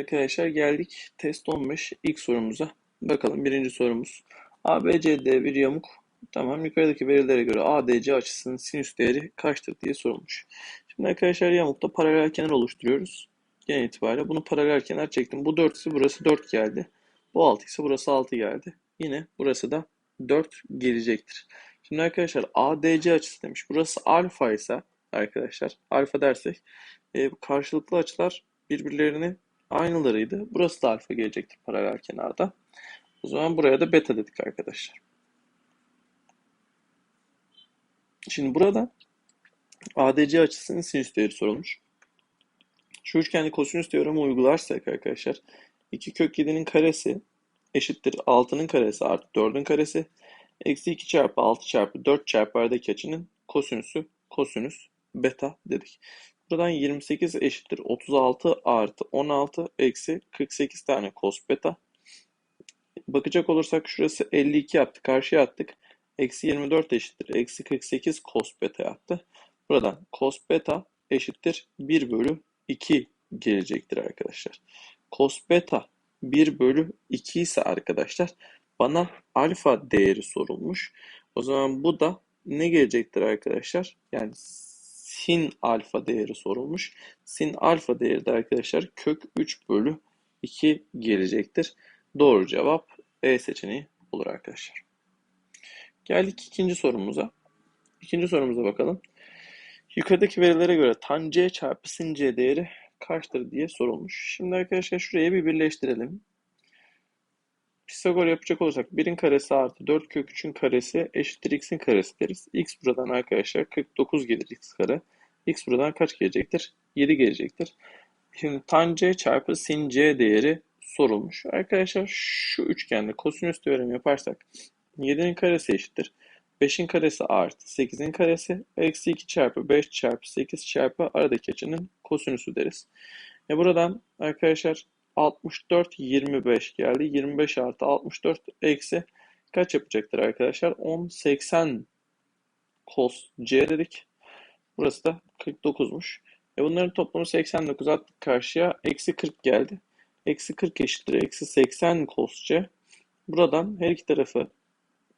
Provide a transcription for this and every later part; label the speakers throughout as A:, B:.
A: Arkadaşlar geldik test 15 ilk sorumuza. Bakalım birinci sorumuz. ABCD bir yamuk. Tamam yukarıdaki verilere göre ADC açısının sinüs değeri kaçtır diye sorulmuş. Şimdi arkadaşlar yamukta paralel kenar oluşturuyoruz. Genel itibariyle bunu paralel kenar çektim. Bu 4 ise burası 4 geldi. Bu 6 ise burası 6 geldi. Yine burası da 4 gelecektir. Şimdi arkadaşlar ADC açısı demiş. Burası alfa ise arkadaşlar alfa dersek e, karşılıklı açılar birbirlerini aynılarıydı. Burası da alfa gelecektir paralel kenarda. O zaman buraya da beta dedik arkadaşlar. Şimdi burada ADC açısının sinüs değeri sorulmuş. Şu üçgende kosinüs teoremi uygularsak arkadaşlar 2 kök 7'nin karesi eşittir 6'nın karesi artı 4'ün karesi eksi 2 çarpı 6 çarpı 4 çarpı aradaki açının kosinüsü kosinüs beta dedik. Buradan 28 eşittir 36 artı 16 eksi 48 tane cos beta. Bakacak olursak şurası 52 yaptı. Karşıya attık. Eksi 24 eşittir. Eksi 48 cos beta yaptı. Buradan cos beta eşittir 1 bölü 2 gelecektir arkadaşlar. Cos beta 1 bölü 2 ise arkadaşlar bana alfa değeri sorulmuş. O zaman bu da ne gelecektir arkadaşlar? Yani sin alfa değeri sorulmuş. Sin alfa değeri de arkadaşlar kök 3 bölü 2 gelecektir. Doğru cevap E seçeneği olur arkadaşlar. Geldik ikinci sorumuza. İkinci sorumuza bakalım. Yukarıdaki verilere göre tan c çarpı sin c değeri kaçtır diye sorulmuş. Şimdi arkadaşlar şuraya bir birleştirelim. Pisagor yapacak olursak 1'in karesi artı 4 kök 3'ün karesi eşittir x'in karesi deriz. x buradan arkadaşlar 49 gelir x kare. x buradan kaç gelecektir? 7 gelecektir. Şimdi tan c çarpı sin c değeri sorulmuş. Arkadaşlar şu üçgende kosinüs teoremi yaparsak 7'nin karesi eşittir. 5'in karesi artı 8'in karesi eksi 2 çarpı 5 çarpı 8 çarpı aradaki açının kosinüsü deriz. E buradan arkadaşlar 64 25 geldi. 25 artı 64 eksi kaç yapacaktır arkadaşlar? 10 80 cos c dedik. Burası da 49'muş. E bunların toplamı 89 attık karşıya. Eksi 40 geldi. Eksi 40 eşittir. Eksi 80 cos c. Buradan her iki tarafı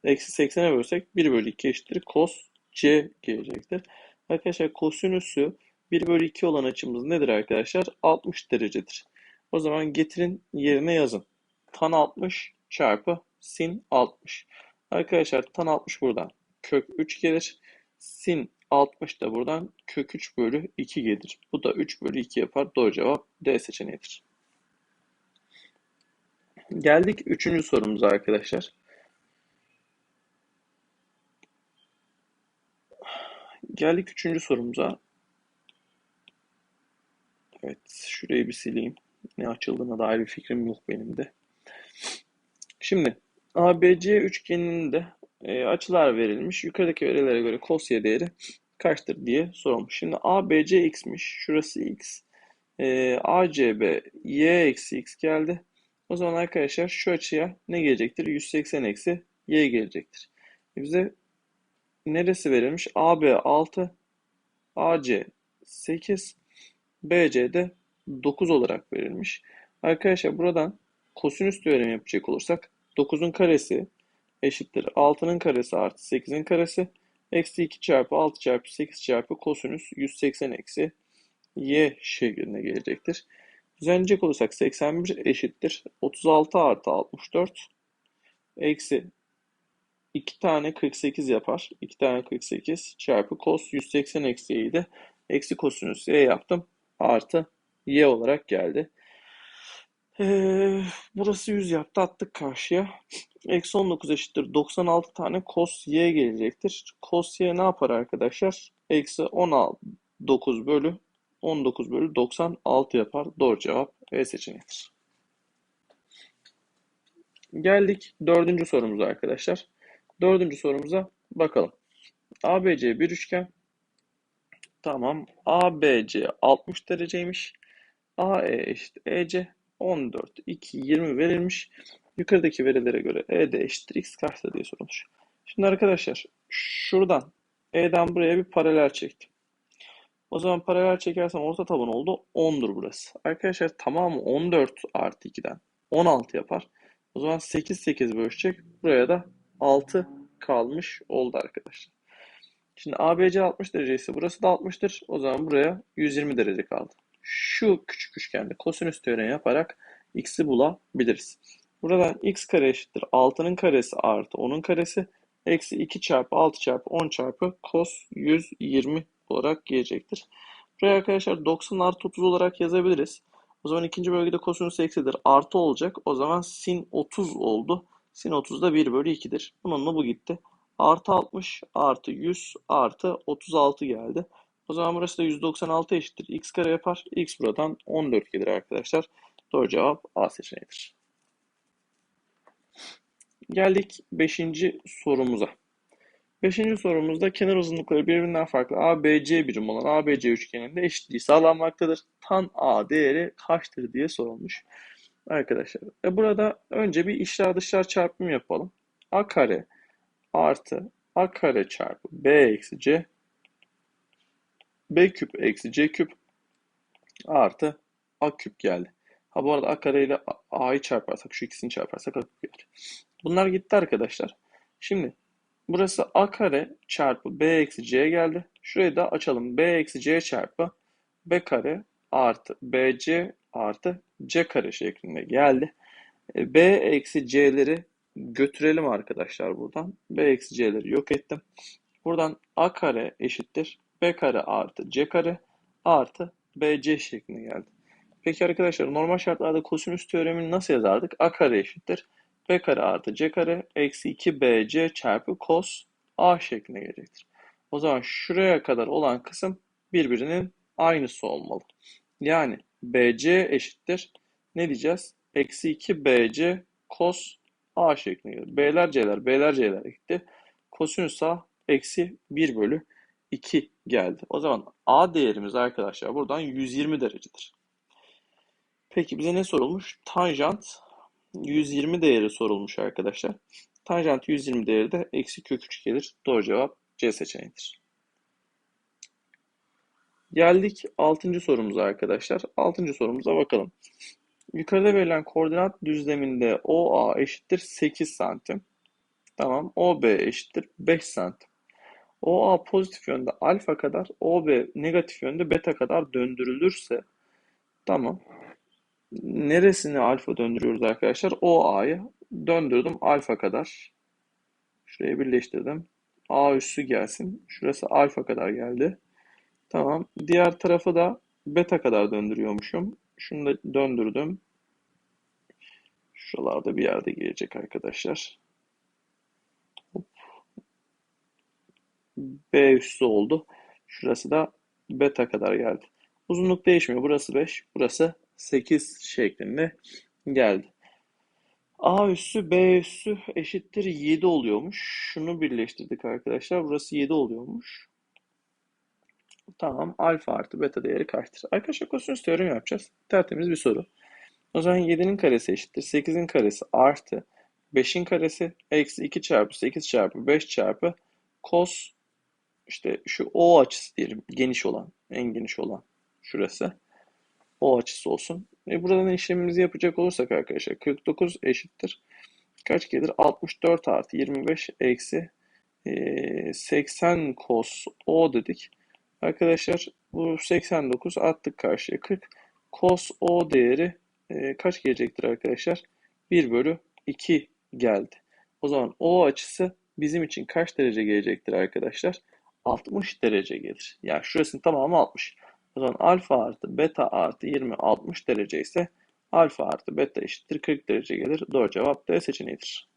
A: eksi 80'e bölsek 1 bölü 2 eşittir. Cos c gelecektir. Arkadaşlar kosinüsü 1 bölü 2 olan açımız nedir arkadaşlar? 60 derecedir. O zaman getirin yerine yazın. Tan 60 çarpı sin 60. Arkadaşlar tan 60 buradan kök 3 gelir. Sin 60 da buradan kök 3 bölü 2 gelir. Bu da 3 bölü 2 yapar. Doğru cevap D seçeneğidir. Geldik 3. sorumuza arkadaşlar. Geldik 3. sorumuza. Evet, şurayı bir sileyim. Ne açıldığına dair bir fikrim yok benim de. Şimdi ABC üçgeninde e, açılar verilmiş. Yukarıdaki verilere göre kosya değeri kaçtır diye sorulmuş. Şimdi ABC x'miş. Şurası x. E, ACB y eksi x geldi. O zaman arkadaşlar şu açıya ne gelecektir? 180 eksi y gelecektir. E bize neresi verilmiş? AB 6, AC 8, BC de 9 olarak verilmiş. Arkadaşlar buradan kosinüs teoremi yapacak olursak 9'un karesi eşittir 6'nın karesi artı 8'in karesi eksi 2 çarpı 6 çarpı 8 çarpı kosinüs 180 eksi y şeklinde gelecektir. Düzenleyecek olursak 81 eşittir 36 artı 64 eksi 2 tane 48 yapar. 2 tane 48 çarpı cos 180 eksi y'yi eksi kosinüs y yaptım. Artı y olarak geldi. Ee, burası 100 yaptı attık karşıya. Eksi 19 eşittir 96 tane cos y gelecektir. Cos y ne yapar arkadaşlar? Eksi 19 bölü 19 bölü 96 yapar. Doğru cevap E seçeneğidir. Geldik dördüncü sorumuza arkadaşlar. Dördüncü sorumuza bakalım. ABC bir üçgen. Tamam. ABC 60 dereceymiş. AE eşit EC 14, 2, 20 verilmiş. Yukarıdaki verilere göre ED eşittir x kaçtır diye sorulmuş. Şimdi arkadaşlar şuradan E'den buraya bir paralel çektim. O zaman paralel çekersem orta taban oldu 10'dur burası. Arkadaşlar tamamı 14 artı 2'den 16 yapar. O zaman 8 8 bölüşecek. Buraya da 6 kalmış oldu arkadaşlar. Şimdi ABC 60 derece ise burası da 60'tır. O zaman buraya 120 derece kaldı. Şu küçük üçgende kosinüs teoremi yaparak x'i bulabiliriz. Buradan x kare eşittir 6'nın karesi artı 10'un karesi eksi 2 çarpı 6 çarpı 10 çarpı cos 120 olarak gelecektir. Buraya arkadaşlar 90 artı 30 olarak yazabiliriz. O zaman ikinci bölgede kosinüs eksidir. Artı olacak. O zaman sin 30 oldu. Sin 30 da 1 bölü 2'dir. Bununla bu gitti. Artı 60 artı 100 artı 36 geldi. O zaman burası da 196 eşittir. x kare yapar. x buradan 14 gelir arkadaşlar. Doğru cevap A seçeneğidir. Geldik 5. sorumuza. 5. sorumuzda kenar uzunlukları birbirinden farklı ABC birim olan ABC üçgeninde eşitliği sağlanmaktadır. Tan A değeri kaçtır diye sorulmuş. Arkadaşlar e burada önce bir içler dışlar çarpımı yapalım. A kare artı A kare çarpı B eksi C B küp eksi C küp artı A küp geldi. Ha bu arada A kare ile A'yı çarparsak şu ikisini çarparsak A küp gelir. Bunlar gitti arkadaşlar. Şimdi burası A kare çarpı B eksi C geldi. Şurayı da açalım. B eksi C çarpı B kare artı BC artı C kare şeklinde geldi. E, B eksi C'leri götürelim arkadaşlar buradan. B eksi C'leri yok ettim. Buradan A kare eşittir. B kare artı C kare artı BC şeklinde geldi. Peki arkadaşlar normal şartlarda kosinüs teoremini nasıl yazardık? A kare eşittir. B kare artı C kare eksi 2 BC çarpı cos A şeklinde gelecektir. O zaman şuraya kadar olan kısım birbirinin aynısı olmalı. Yani BC eşittir. Ne diyeceğiz? Eksi 2 BC cos A şeklinde gelir. B'ler C'ler, B'ler C'ler gitti. Kosinüs A eksi 1 bölü 2 geldi. O zaman A değerimiz arkadaşlar buradan 120 derecedir. Peki bize ne sorulmuş? Tanjant 120 değeri sorulmuş arkadaşlar. Tanjant 120 değeri de eksi kök 3 gelir. Doğru cevap C seçeneğidir. Geldik 6. sorumuza arkadaşlar. 6. sorumuza bakalım. Yukarıda verilen koordinat düzleminde OA eşittir 8 santim. Tamam. OB eşittir 5 santim. OA pozitif yönde alfa kadar, OB negatif yönde beta kadar döndürülürse tamam. Neresini alfa döndürüyoruz arkadaşlar? OA'yı döndürdüm alfa kadar. Şuraya birleştirdim. A üssü gelsin. Şurası alfa kadar geldi. Tamam. Diğer tarafı da beta kadar döndürüyormuşum. Şunu da döndürdüm. Şuralarda bir yerde gelecek arkadaşlar. B üssü oldu. Şurası da beta kadar geldi. Uzunluk değişmiyor. Burası 5, burası 8 şeklinde geldi. A üssü B üssü eşittir 7 oluyormuş. Şunu birleştirdik arkadaşlar. Burası 7 oluyormuş. Tamam. Alfa artı beta değeri kaçtır? Arkadaşlar kosinüs teoremi yapacağız. Tertemiz bir soru. O zaman 7'nin karesi eşittir. 8'in karesi artı 5'in karesi eksi 2 çarpı 8 çarpı 5 çarpı cos işte şu O açısı diyelim. Geniş olan. En geniş olan. Şurası. O açısı olsun. E buradan işlemimizi yapacak olursak arkadaşlar 49 eşittir. Kaç gelir? 64 artı 25 eksi e, 80 cos O dedik. Arkadaşlar bu 89 attık karşıya 40. Cos O değeri e, kaç gelecektir arkadaşlar? 1 bölü 2 geldi. O zaman O açısı bizim için kaç derece gelecektir arkadaşlar? 60 derece gelir. Yani şurasının tamamı 60. O zaman alfa artı beta artı 20 60 derece ise alfa artı beta eşittir 40 derece gelir. Doğru cevap D seçeneğidir.